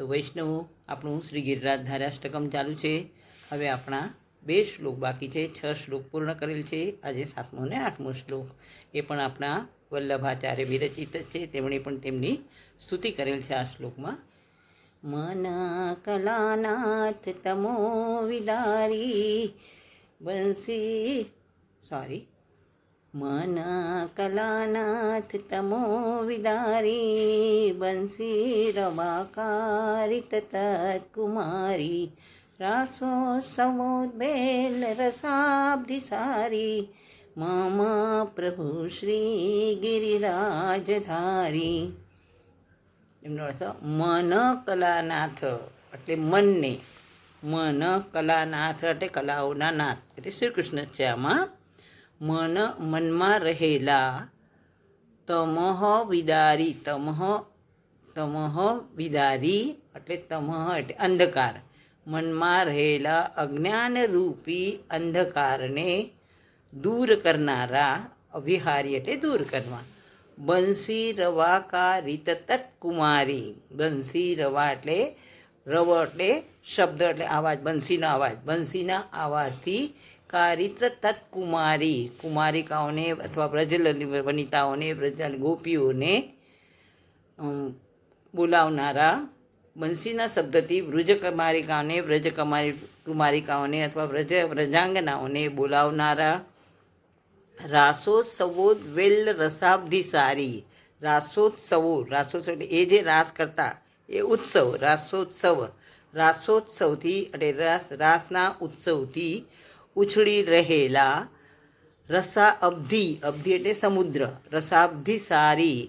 તો વૈષ્ણવો, આપણું શ્રી ગિરિરાજ ધારાષ્ટકમ ચાલુ છે. હવે આપણા બે શ્લોક બાકી છે. છ શ્લોક પૂર્ણ કરેલ છે. આજે સાતમો ને આઠમો શ્લોક. એ પણ આપણા વલ્લભાચાર્ય વિરચિત છે. તેમણે પણ તેમની સ્તુતિ કરેલ છે આ શ્લોકમાં. મન કલાનાથ તમો વિદારી, બંસી સોરી મન કલાનાથ તમો વિદારી બંસી તત તત્કુમારી રાસો સમોદ્બેલ રસાબ્ધિ સારી મામા પ્રભુ શ્રી ગિરિરાજધારી એમનો અર્થ મન કલાનાથ એટલે મનને મન કલાનાથ એટલે કલાઓના નાથ એટલે શ્રી કૃષ્ણ છે આમાં મન મનમાં રહેલા. તમહ વિદારી, તમહ તમહ વિદારી એટલે તમહ એટલે અંધકાર. મનમાં રહેલા અજ્ઞાનરૂપી અંધકારને દૂર કરનારા અભિહારી એટલે દૂર કરવા. બંસી રવા કા રીત તત્કુમારી. બંસી રવા એટલે રવ એટલે શબ્દ એટલે અવાજ બંસીનો અવાજ બંસીના અવાજથી કારિત તત્કુમારી, કુમારિકાઓને અથવા વ્રજ વનિતાઓને પ્રજા ગોપીઓને બોલાવનારા બંસીના શબ્દથી વૃજ કુમારિકાઓને વ્રજ કુમારી, કુમારિકાઓને અથવા વ્રજ, વ્રજાંગનાઓને બોલાવનારા રાસોત્સવો વેલ રસાબ્ધિ સારી રાસોત્સવો રાસોત્સવ એ જે રાસ કરતા, એ ઉત્સવ, રાસોત્સવ. રાસોત્સવથી એટલે રાસ, રાસના ઉત્સવથી ઉછળી રહેલા રસા અબધિ એટલે સમુદ્ર રસાબ્ધિ સારી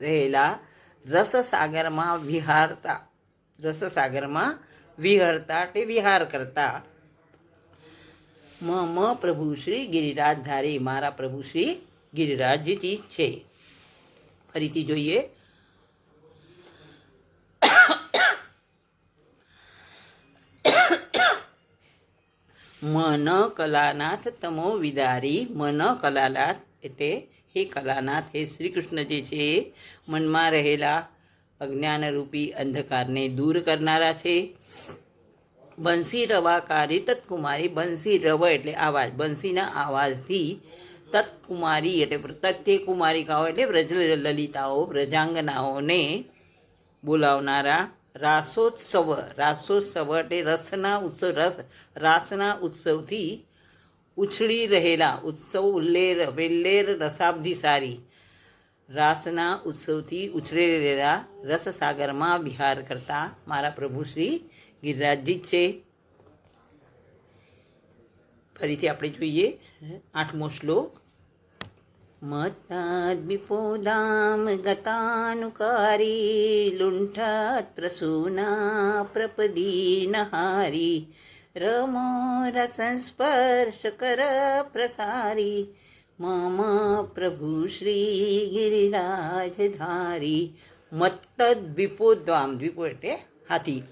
રહેલા રસસાગરમાં વિહારતા, રસસાગરમાં વિહરતા એટલે વિહાર કરતા. મમ પ્રભુ શ્રી ગિરિરાજધારી મારા પ્રભુ શ્રી ગિરિરાજજી છે. ફરીથી જોઈએ. મન કલાનાથ તમો વિદારી. મન કલાનાથ એટલે હે કલાનાથ, હે શ્રી કૃષ્ણ જે છે. મનમાં રહેલા અજ્ઞાનરૂપી અંધકારને દૂર કરનારા છે. બંસી રવાકારી તત્કુમારી. બંસી રવ એટલે આવાજ. બંસીના આવાજથી તત્કુમારી એટલે તથ્ય કુમારિકાઓ એટલે વ્રજ, લલિતાઓ, વ્રજાંગનાઓને બોલાવનારા રાસોત્સવ રાસોત્સવ એટલે રસના ઉત્સવ, રસ, રાસના ઉત્સવથી ઉછળી રહેલા ઉત્સવ, ઉલ્લેર, વેલ્લેર રસાબ્ધિ સારી, રાસના ઉત્સવથી ઉછળી રહેલા રસસાગરમાં વિહાર કરતા મારા પ્રભુ શ્રી ગિરિરાજજી છે. ફરીથી આપણે જોઈએ આઠમો શ્લોક. મત્તદ્વિપોદામ ગતાનુકારી લુંઠત પ્રસૂના પ્રપદીનહારી રમો રસંસ્પર્શ કર પ્રસારી મમ પ્રભુ શ્રી ગિરિરાજધારી મત્તદ્વિપોદ્વામ દ્વિપો એટલે હાથી.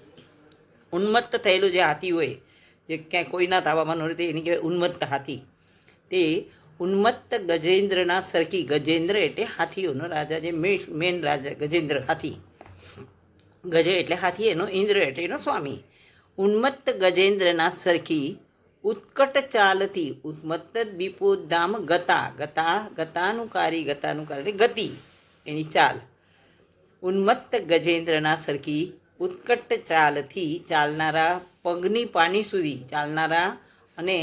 ઉન્મત્ત થયેલું જે હાથી હોય, જે ક્યાંય કોઈના તાબામાં ન રહેતી એની કહેવાય ઉન્મત્ત હાથી. તે ઉન્મત્ત ગજેન્દ્રના સરખી ગજેન્દ્ર એટલે હાથીઓનો રાજા જે મેન રાજા ગજેન્દ્ર હાથી. ગજે એટલે હાથી, એનો ઇન્દ્ર એટલે એનો સ્વામી. ઉન્મત્ત ગજેન્દ્રના સરખી ઉત્કટ ચાલથી ઉન્મત્ત દીપોધામ ગતા ગતા, ગતાનુકારી ગતાનુકારી એટલે ગતિ, એની ચાલ. ઉન્મત્ત ગજેન્દ્રના સરખી ઉત્કટ ચાલથી ચાલનારા પગની પાણી સુધી ચાલનારા અને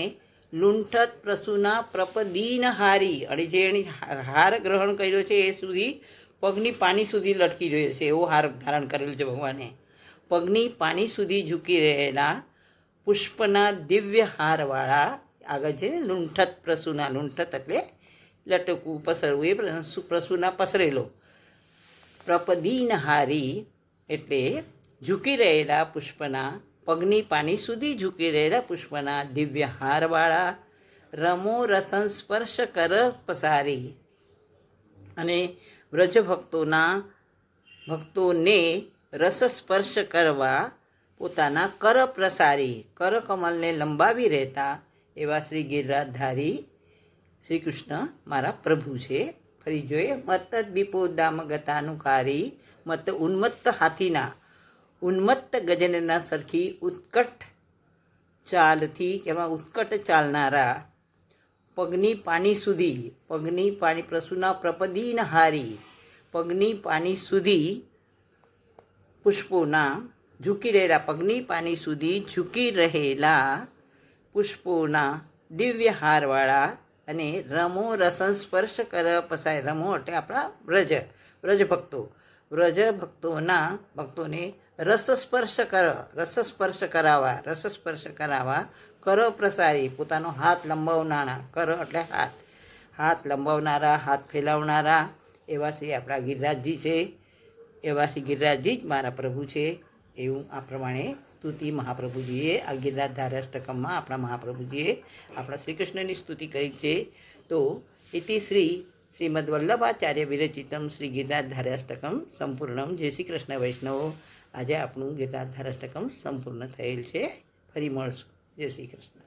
લૂંઠત પ્રસુના પ્રપદીન હારી અને જે એની હાર ગ્રહણ કર્યો છે એ સુધી પગની પાણી સુધી લટકી રહ્યો છે, એવો હાર ધારણ કરેલો છે ભગવાને. પગની પાણી સુધી ઝૂકી રહેલા પુષ્પના દિવ્ય હારવાળા, આગળ છે લુંઠત પ્રસુના, લૂંઠત એટલે લટકવું, પસરવું, એ પ્રસુ- પ્રસુના પસરેલો. પ્રપદીન હારી એટલે ઝૂકી રહેલા પુષ્પના પગની પાણી સુધી ઝૂકી રહેલા પુષ્પના દિવ્ય હારવાળા રમો રસન સ્પર્શ કર પસારી. અને વ્રજ ભક્તોના રસ સ્પર્શ કરવા પોતાના કર પ્રસારી, કર કમલને લંબાવી રહેતા એવા શ્રી ગિરિરાજધારી શ્રી કૃષ્ણ મારા પ્રભુ છે. ફરી જોઈએ મત વિપોદામ ગતાનુકારી મત ઉન્મત્ત હાથીના ઉન્મત્ત ગજનના સરખી ઉત્કટ ચાલથી કેમાં ઉત્કટ ચાલનારા પગની પાણી સુધી, પગની પાણી પ્રસુના પ્રપદીન હારી, પગની પાણી સુધી પુષ્પોના ઝૂકી રહેલા, પગની પાણી સુધી ઝૂકી રહેલા પુષ્પોના દિવ્ય હારવાળા અને રમો રસન સ્પર્શ કર પસાય. રમો એટલે આપણા વ્રજ વ્રજ ભક્તો વ્રજ ભક્તોના ભક્તોને રસ સ્પર્શ કર રસ સ્પર્શ કરાવવા રસ સ્પર્શ કરાવવા. કરો પ્રસારી પોતાનો હાથ લંબાવનારા, કરો એટલે હાથ. હાથ લંબાવનારા, હાથ ફેલાવનારા. એવા શ્રી આપણા ગિરિરાજજી છે. એવા શ્રી ગિરિરાજજી જ મારા પ્રભુ છે. એવું આ પ્રમાણે સ્તુતિ મહાપ્રભુજીએ, આ ગિરિરાજ ધારાષ્ટકમમાં આપણા મહાપ્રભુજીએ આપણા શ્રી કૃષ્ણની સ્તુતિ કરી છે. તો ઇતિ શ્રી શ્રીમદ વલ્લભાચાર્ય વિરચિતમ શ્રી ગિરિરાજ ધારાષ્ટકમ સંપૂર્ણમ. જય શ્રી કૃષ્ણ વૈષ્ણવો. આજે આપણું ગિરિરાજ ધારાષ્ટકમ સંપૂર્ણ થયેલ છે. ફરી મળશું. જય શ્રી કૃષ્ણ.